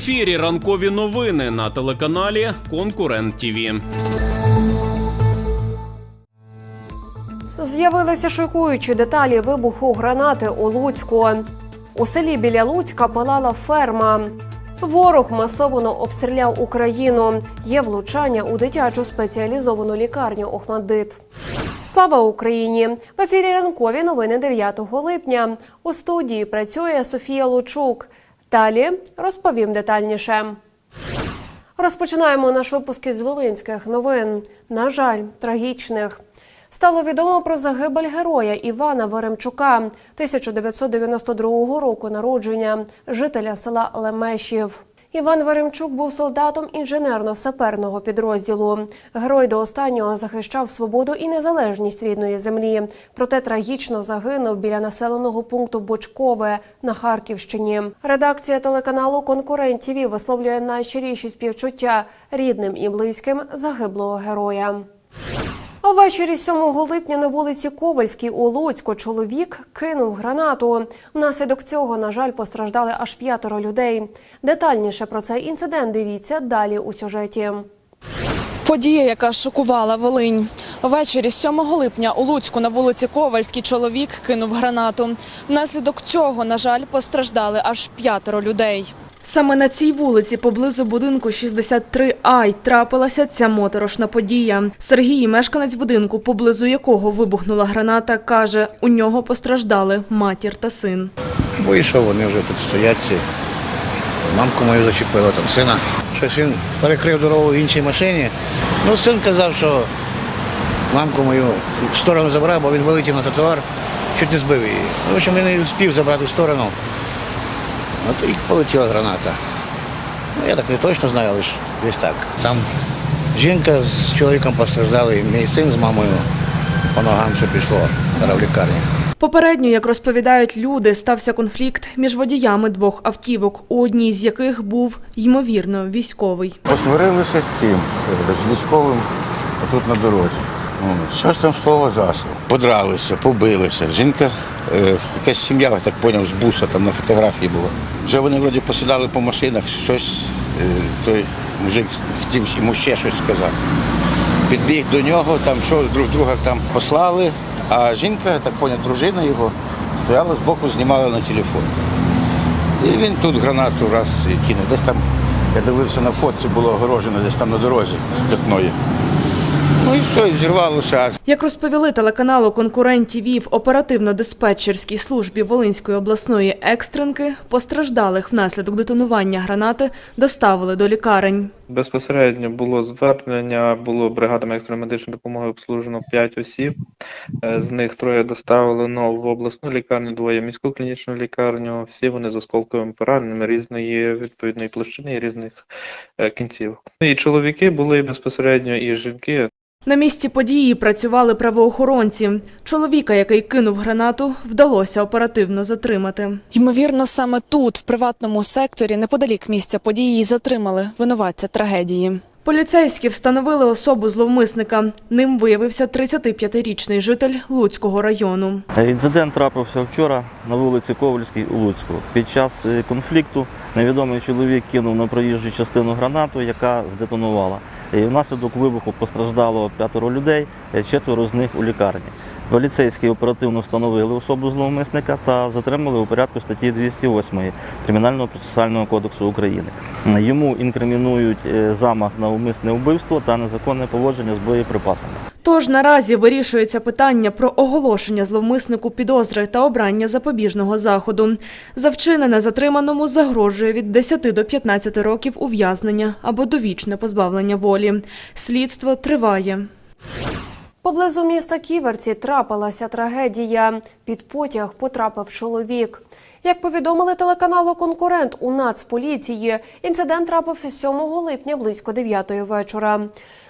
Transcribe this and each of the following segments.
ефірі ранкові новини на телеканалі Конкурент ТІВІ. З'явилися шокуючі деталі вибуху гранати у Луцьку. У селі біля Луцька палала ферма. Ворог масово обстріляв Україну. Є влучання у дитячу спеціалізовану лікарню Охмаддит. Слава Україні! В ефірі ранкові новини 9 липня. У студії працює Софія Лучук. Далі розповім детальніше. Розпочинаємо наш випуск із Волинських новин. На жаль, трагічних. Стало відомо про загибель героя Івана Веремчука 1992 року народження, жителя села Лемешів. Іван Варемчук був солдатом інженерно-саперного підрозділу. Герой до останнього захищав свободу і незалежність рідної землі. Проте трагічно загинув біля населеного пункту Бочкове на Харківщині. Редакція телеканалу Конкурент ТІВІ висловлює найщиріші співчуття рідним і близьким загиблого героя. А ввечері 7 липня на вулиці Ковальській у Луцьку чоловік кинув гранату. Внаслідок цього, на жаль, постраждали аж п'ятеро людей. Детальніше про цей інцидент дивіться далі у сюжеті. Подія, яка шокувала Волинь. Ввечері 7 липня у Луцьку на вулиці Ковальській чоловік кинув гранату. Внаслідок цього, на жаль, постраждали аж п'ятеро людей. Саме на цій вулиці, поблизу будинку 63А, й трапилася ця моторошна подія. Сергій, мешканець будинку, поблизу якого вибухнула граната, каже, у нього постраждали матір та син. Вийшов, вони вже тут стоять. ці. Мамку мою зачепило, там сина. Щось він перекрив дорогу в іншій машині. Ну, син казав, що мамку мою в сторону забрав, бо він вилетів на тротуар, чуть не збив її. Ну, общем, він не встиг забрати в сторону. От і полетіла граната. Ну, я так не точно знаю, але ж десь так. Там жінка з чоловіком постраждали, і мій син з мамою по ногам все пішло, зараз в лікарні. Попередньо, як розповідають люди, стався конфлікт між водіями двох автівок, у одній з яких був ймовірно військовий. Посварилися з цим, е, з військовим тут на дорозі. Що ж там слово засоб? Подралися, побилися. Жінка, е, якась сім'я, я так зрозумів, з буса там на фотографії була. Вже вони вроді посідали по машинах, щось е, той мужик хотів йому ще щось сказати. Підбіг до нього, там що друг друга там послали, а жінка, я так зрозумів, дружина його, стояла збоку, знімала на телефон. І він тут гранату раз кинув. Десь там, я дивився на фотці, було огорожено десь там на дорозі п'ятної. Ну і все, і зірвалося. Як розповіли телеканалу Конкурент ТІВІ в оперативно-диспетчерській службі Волинської обласної екстренки, постраждалих внаслідок детонування гранати доставили до лікарень. Безпосередньо було звернення, було бригадами екстреної медичної допомоги обслужено 5 осіб. Е, З них троє доставлено в обласну лікарню, двоє в міську клінічну лікарню. Всі вони з осколковими пораненнями різної відповідної площини і різних е, кінців. І чоловіки були безпосередньо, і жінки. На місці події працювали правоохоронці. Чоловіка, який кинув гранату, вдалося оперативно затримати. Ймовірно, саме тут, в приватному секторі, неподалік місця події, затримали винуватця трагедії. Поліцейські встановили особу зловмисника. Ним виявився 35-річний житель Луцького району. Інцидент трапився вчора на вулиці Ковальській у Луцьку. Під час е, конфлікту невідомий чоловік кинув на проїжджу частину гранату, яка здетонувала. І внаслідок вибуху постраждало п'ятеро людей, е, четверо з них у лікарні. Поліцейські оперативно встановили особу зловмисника та затримали у порядку статті 208 Кримінального процесуального кодексу України. Йому інкримінують е, замах на умисне вбивство та незаконне поводження з боєприпасами. Тож наразі вирішується питання про оголошення зловмиснику підозри та обрання запобіжного заходу. За вчинене затриманому загрожує від 10 до 15 років ув'язнення або довічне позбавлення волі. Слідство триває. Поблизу міста Ківерці трапилася трагедія. Під потяг потрапив чоловік. Як повідомили телеканалу Конкурент у Нацполіції, інцидент трапився 7 липня близько 9 вечора.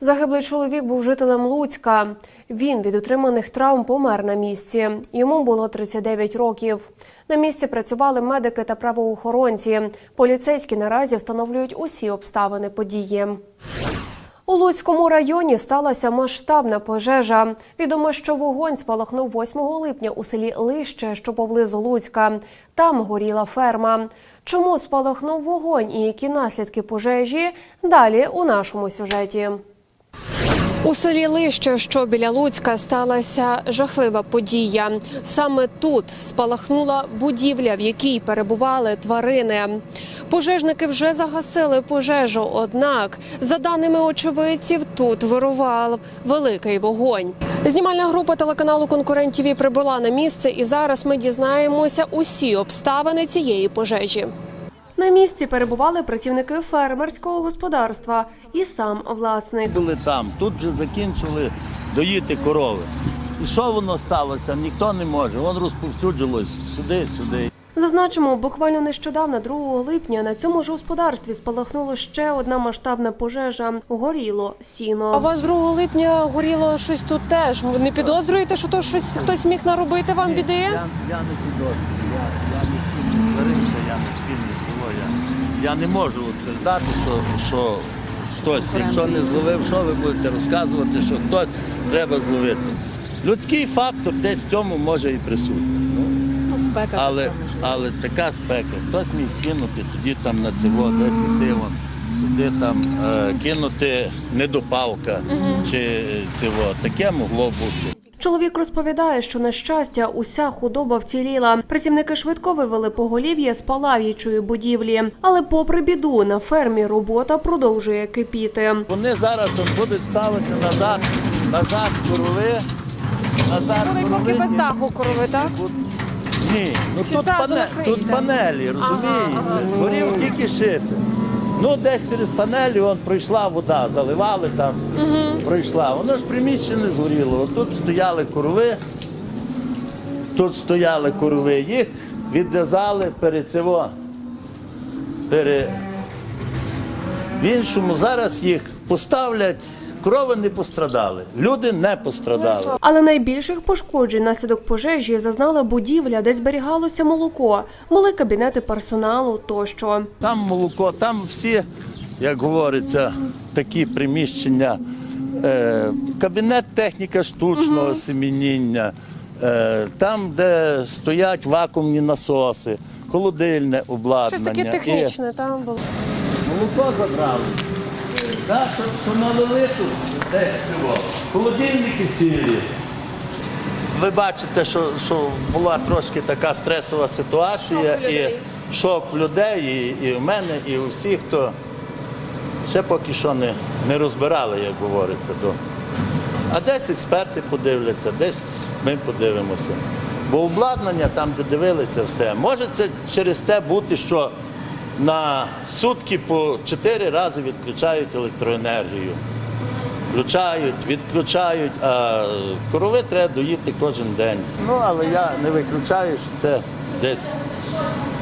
Загиблий чоловік був жителем Луцька. Він від отриманих травм помер на місці. Йому було 39 років. На місці працювали медики та правоохоронці. Поліцейські наразі встановлюють усі обставини події. У Луцькому районі сталася масштабна пожежа. Відомо, що вогонь спалахнув 8 липня у селі Лище, що поблизу Луцька. Там горіла ферма. Чому спалахнув вогонь і які наслідки пожежі? Далі у нашому сюжеті. У селі Лище, що біля Луцька, сталася жахлива подія. Саме тут спалахнула будівля, в якій перебували тварини. Пожежники вже загасили пожежу. Однак, за даними очевидців, тут вирував великий вогонь. Знімальна група телеканалу Конкурент ТІВІ прибула на місце, і зараз ми дізнаємося усі обставини цієї пожежі. На місці перебували працівники фермерського господарства і сам власник. були там, тут вже закінчили доїти корови. І що воно сталося? Ніхто не може. Воно розповсюджилось сюди, сюди. Зазначимо, буквально нещодавно, 2 липня, на цьому ж господарстві спалахнула ще одна масштабна пожежа. Горіло сіно. А у вас 2 липня горіло щось тут теж. Не підозрюєте, що то щось хтось міг наробити вам біди? Я, я не підозрюю, я, я ні з ким не сварився, я ні з ким не цього. Я, не можу утверждати, що, що хтось, якщо не зловив, що ви будете розказувати, що хтось треба зловити. Людський фактор десь в цьому може і присутній. Ну, але, але така спека, хтось міг кинути тоді там на цього, десь іти вон, сюди там е, кинути недопалка чи цього. Таке могло бути. Чоловік розповідає, що на щастя уся худоба вціліла. Працівники швидко вивели поголів'я з палаючої будівлі. Але, попри біду, на фермі робота продовжує кипіти. Вони зараз будуть ставити назад, назад корови, назад корови. ні- даху корови, так? Ні, ну Чи тут, зразу пане, накриєте? тут панелі, розумієте? Згорів тільки шифер. Ну, десь через панелі он пройшла вода, заливали там, пройшла. Воно ж приміщення згоріло. Тут стояли корови, тут стояли корови, їх відв'язали перед цього. Пере... В іншому зараз їх поставлять, корови не пострадали, люди не пострадали. Але найбільших пошкоджень наслідок пожежі зазнала будівля, де зберігалося молоко, були кабінети персоналу тощо. Там молоко, там всі, як говориться, такі приміщення, кабінет техніка штучного семеніння, е, там, де стоять вакуумні насоси, холодильне обладнання. І там було. молоко забрали. Е, да, що, що налили тут десь цього. Холодильники цілі. Ви бачите, що, що була трошки така стресова ситуація, Шок і шок в людей, і, і в мене, і у всіх, хто ще поки що не, не розбирали, як говориться. То. А десь експерти подивляться, десь ми подивимося. Бо обладнання там, де дивилися, все. Може це через те бути, що на сутки по чотири рази відключають електроенергію. Включають, відключають, а корови треба доїти кожен день. Ну, але я не виключаю, що це десь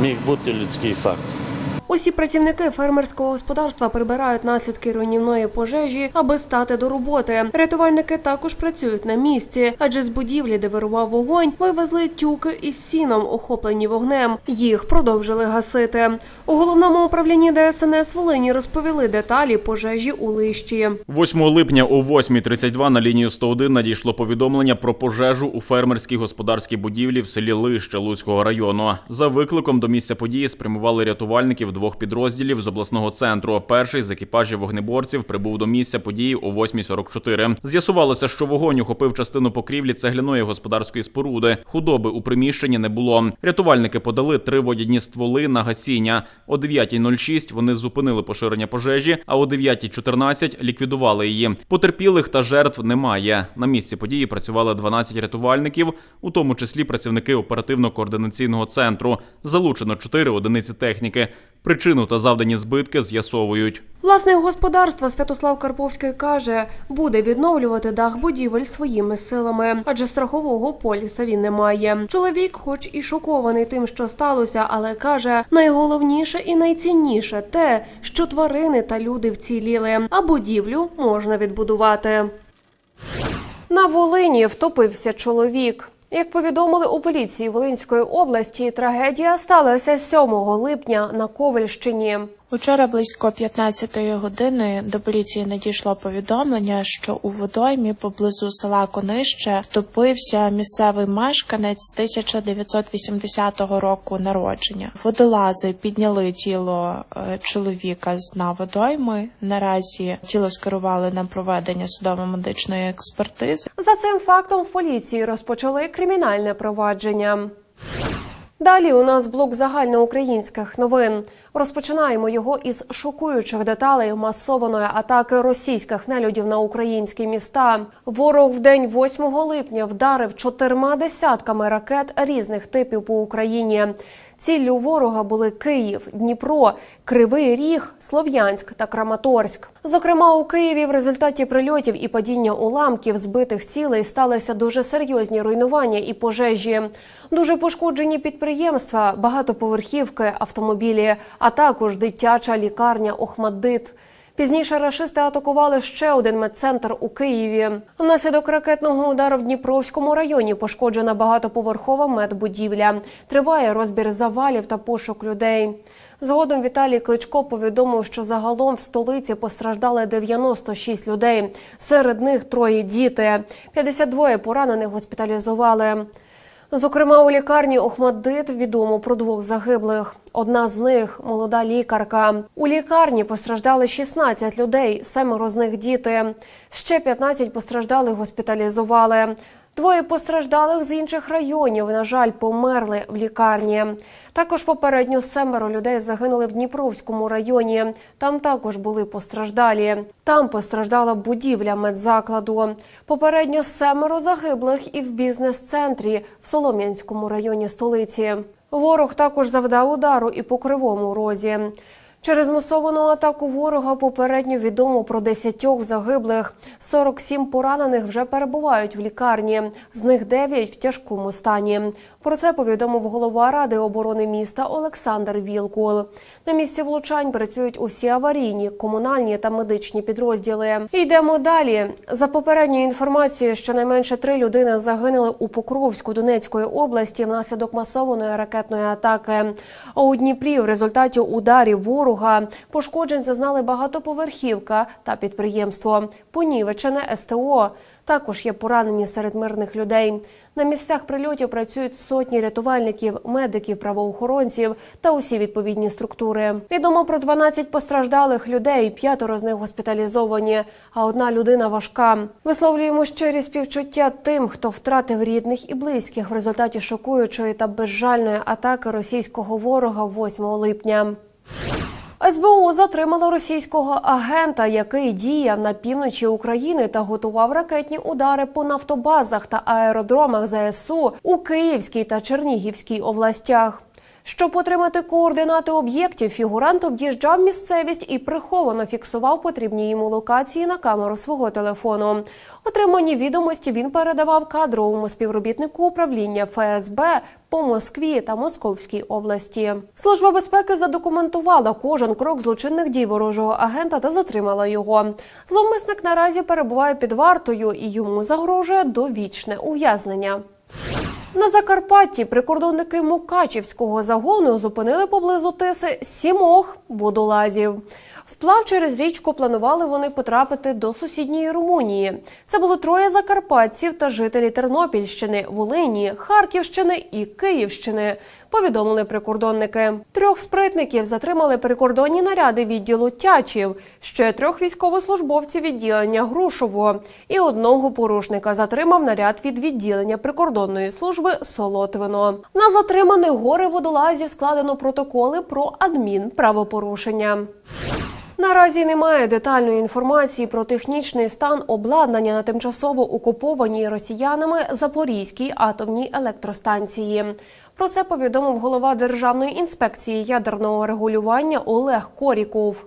міг бути людський фактор. Усі працівники фермерського господарства прибирають наслідки руйнівної пожежі, аби стати до роботи. Рятувальники також працюють на місці, адже з будівлі, де вирував вогонь, вивезли тюки із сіном, охоплені вогнем. Їх продовжили гасити. У головному управлінні ДСНС Волині розповіли деталі пожежі у лищі. 8 липня о 8.32 на лінію 101 надійшло повідомлення про пожежу у фермерській господарській будівлі в селі Лище Луцького району. За викликом до місця події спрямували рятувальників двох підрозділів з обласного центру. Перший з екіпажів вогнеборців прибув до місця події о 8.44. З'ясувалося, що вогонь охопив частину покрівлі цегляної господарської споруди. Худоби у приміщенні не було. Рятувальники подали три водяні стволи на гасіння. О 9.06 вони зупинили поширення пожежі, а о 9.14 ліквідували її. Потерпілих та жертв немає. На місці події працювали 12 рятувальників, у тому числі працівники оперативно-координаційного центру. Залучено 4 одиниці техніки. Причину та завдані збитки з'ясовують. Власник господарства Святослав Карповський каже, буде відновлювати дах будівель своїми силами, адже страхового поліса він не має. Чоловік, хоч і шокований тим, що сталося, але каже, найголовніше і найцінніше те, що тварини та люди вціліли, а будівлю можна відбудувати. На Волині втопився чоловік. Як повідомили у поліції Волинської області, трагедія сталася 7 липня на Ковальщині. Учора близько 15-ї години до поліції надійшло повідомлення, що у водоймі поблизу села Конище втопився місцевий мешканець 1980 року народження. Водолази підняли тіло е, чоловіка з дна водойми. Наразі тіло скерували на проведення судово-медичної експертизи. За цим фактом в поліції розпочали кримінальне провадження. Далі у нас блок загальноукраїнських новин. Розпочинаємо його із шокуючих деталей масованої атаки російських нелюдів на українські міста. Ворог в день 8 липня вдарив чотирма десятками ракет різних типів по Україні. Ціллю ворога були Київ, Дніпро, Кривий Ріг, Слов'янськ та Краматорськ. Зокрема, у Києві в результаті прильотів і падіння уламків збитих цілей сталися дуже серйозні руйнування і пожежі. Дуже пошкоджені підприємства, багатоповерхівки, автомобілі, а також дитяча лікарня Охмаддит. Пізніше рашисти атакували ще один медцентр у Києві. Внаслідок ракетного удару в Дніпровському районі пошкоджена багатоповерхова медбудівля. Триває розбір завалів та пошук людей. Згодом Віталій Кличко повідомив, що загалом в столиці постраждали 96 людей. Серед них троє діти. 52 поранених госпіталізували. Зокрема, у лікарні Охмаддит відомо про двох загиблих. Одна з них молода лікарка. У лікарні постраждали 16 людей, семеро з них діти. Ще 15 постраждалих госпіталізували. Двоє постраждалих з інших районів, на жаль, померли в лікарні. Також попередньо семеро людей загинули в Дніпровському районі. Там також були постраждалі. Там постраждала будівля медзакладу. Попередньо семеро загиблих і в бізнес-центрі в Солом'янському районі столиці. Ворог також завдав удару і по кривому розі. Через масовану атаку ворога попередньо відомо про 10 загиблих. 47 поранених вже перебувають в лікарні. З них 9 в тяжкому стані. Про це повідомив голова ради оборони міста Олександр Вілкул. На місці влучань працюють усі аварійні, комунальні та медичні підрозділи. Йдемо далі. За попередньою інформацією, щонайменше три людини загинули у Покровську Донецької області внаслідок масованої ракетної атаки. А у Дніпрі в результаті ударів ворога пошкоджень зазнали багатоповерхівка та підприємство. Понівечене СТО. Також є поранені серед мирних людей. На місцях прильотів працюють сотні рятувальників, медиків, правоохоронців та усі відповідні структури. Відомо про 12 постраждалих людей, п'ятеро з них госпіталізовані, а одна людина важка. Висловлюємо щирі співчуття тим, хто втратив рідних і близьких в результаті шокуючої та безжальної атаки російського ворога 8 липня. СБУ затримало російського агента, який діяв на півночі України та готував ракетні удари по нафтобазах та аеродромах ЗСУ у Київській та Чернігівській областях. Щоб отримати координати об'єктів, фігурант об'їжджав місцевість і приховано фіксував потрібні йому локації на камеру свого телефону. Отримані відомості він передавав кадровому співробітнику управління ФСБ по Москві та Московській області. Служба безпеки задокументувала кожен крок злочинних дій ворожого агента та затримала його. Зловмисник наразі перебуває під вартою і йому загрожує довічне ув'язнення. На Закарпатті прикордонники Мукачівського загону зупинили поблизу Тиси сімох водолазів. Вплав через річку планували вони потрапити до сусідньої Румунії. Це були троє закарпатців та жителі Тернопільщини, Волині, Харківщини і Київщини. Повідомили прикордонники. Трьох спритників затримали прикордонні наряди відділу Тячів, ще трьох військовослужбовців відділення Грушово і одного порушника затримав наряд від відділення прикордонної служби Солотвино. На затриманих гори водолазів складено протоколи про адмінправопорушення. Наразі немає детальної інформації про технічний стан обладнання на тимчасово окупованій росіянами Запорізькій атомній електростанції. Про це повідомив голова Державної інспекції ядерного регулювання Олег Коріков.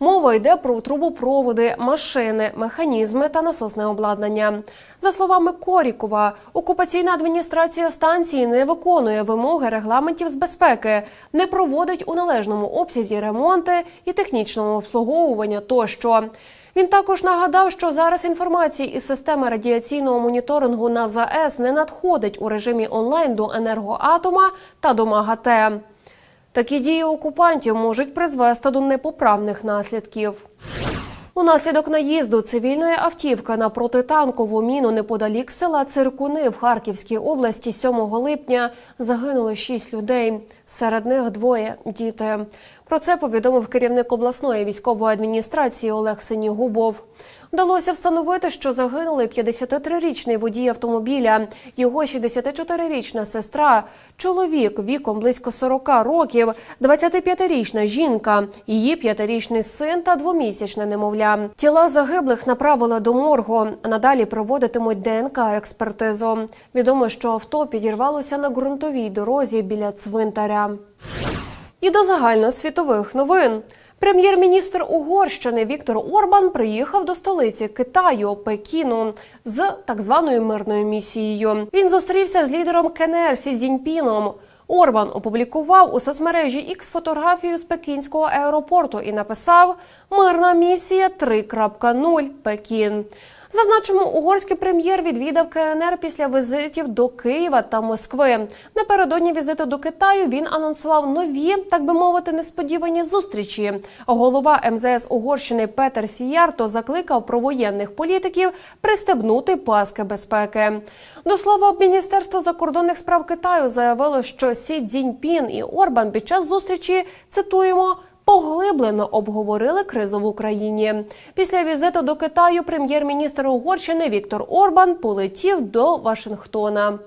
Мова йде про трубопроводи, машини, механізми та насосне обладнання. За словами Корікова, окупаційна адміністрація станції не виконує вимоги регламентів з безпеки, не проводить у належному обсязі ремонти і технічного обслуговування тощо. Він також нагадав, що зараз інформації із системи радіаційного моніторингу на ЗАЕС не надходить у режимі онлайн до енергоатома та до МАГАТЕ. Такі дії окупантів можуть призвести до непоправних наслідків. Унаслідок наїзду цивільної автівки на протитанкову міну неподалік села Циркуни в Харківській області 7 липня загинули шість людей. Серед них двоє діти. Про це повідомив керівник обласної військової адміністрації Олег Синігубов. Вдалося встановити, що загинули 53-річний водій автомобіля, його 64-річна сестра, чоловік віком близько 40 років, 25-річна жінка, її 5-річний син та двомісячне немовля. Тіла загиблих направили до моргу. Надалі проводитимуть ДНК експертизу. Відомо, що авто підірвалося на ґрунтовій дорозі біля цвинтаря. І до загальносвітових новин. Прем'єр-міністр Угорщини Віктор Орбан приїхав до столиці Китаю Пекіну з так званою мирною місією. Він зустрівся з лідером КНР Сі Цзіньпіном. Орбан опублікував у соцмережі X фотографію з пекінського аеропорту і написав Мирна місія 3.0 Пекін. Зазначимо, угорський прем'єр відвідав КНР після візитів до Києва та Москви. Напередодні візиту до Китаю він анонсував нові, так би мовити, несподівані зустрічі. Голова МЗС Угорщини Петер Сіярто закликав провоєнних політиків пристебнути паски безпеки. До слова, Міністерство закордонних справ Китаю заявило, що Сі Цзіньпін і Орбан під час зустрічі цитуємо. Поглиблено обговорили кризу в Україні. Після візиту до Китаю прем'єр-міністр Угорщини Віктор Орбан полетів до Вашингтона.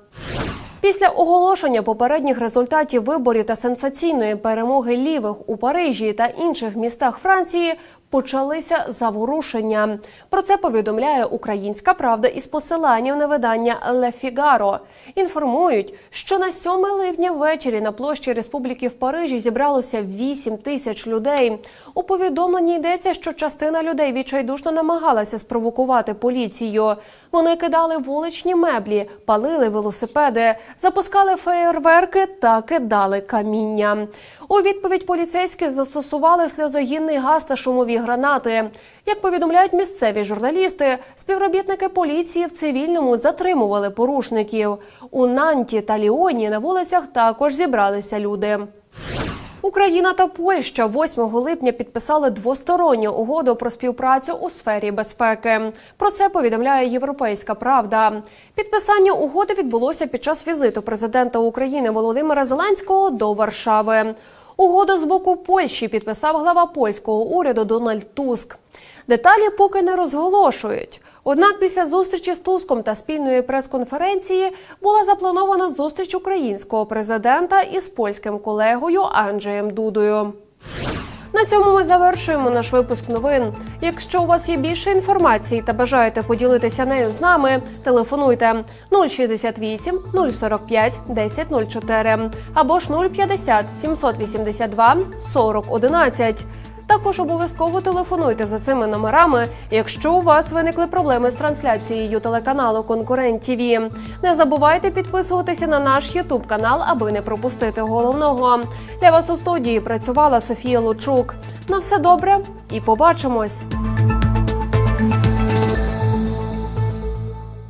Після оголошення попередніх результатів виборів та сенсаційної перемоги лівих у Парижі та інших містах Франції почалися заворушення. Про це повідомляє Українська Правда із посиланням на видання Ле Фігаро. Інформують, що на 7 липня ввечері на площі Республіки в Парижі зібралося 8 тисяч людей. У повідомленні йдеться, що частина людей відчайдушно намагалася спровокувати поліцію. Вони кидали вуличні меблі, палили велосипеди, запускали феєрверки та кидали каміння. У відповідь поліцейські застосували сльозогінний газ та шумові гранати. Як повідомляють місцеві журналісти, співробітники поліції в цивільному затримували порушників. У Нанті та Ліоні на вулицях також зібралися люди. Україна та Польща 8 липня підписали двосторонню угоду про співпрацю у сфері безпеки. Про це повідомляє Європейська Правда. Підписання угоди відбулося під час візиту президента України Володимира Зеленського до Варшави. Угоду з боку Польщі підписав глава польського уряду Дональд Туск. Деталі поки не розголошують. Однак після зустрічі з Туском та спільної прес-конференції була запланована зустріч українського президента із польським колегою Анджеєм Дудою. На цьому ми завершуємо наш випуск новин. Якщо у вас є більше інформації та бажаєте поділитися нею з нами, телефонуйте 068 045 1004 або ж 050 782 40 11. Також обов'язково телефонуйте за цими номерами, якщо у вас виникли проблеми з трансляцією телеканалу Конкурент ТВ. Не забувайте підписуватися на наш Ютуб канал, аби не пропустити головного. Для вас у студії працювала Софія Лучук. На все добре і побачимось.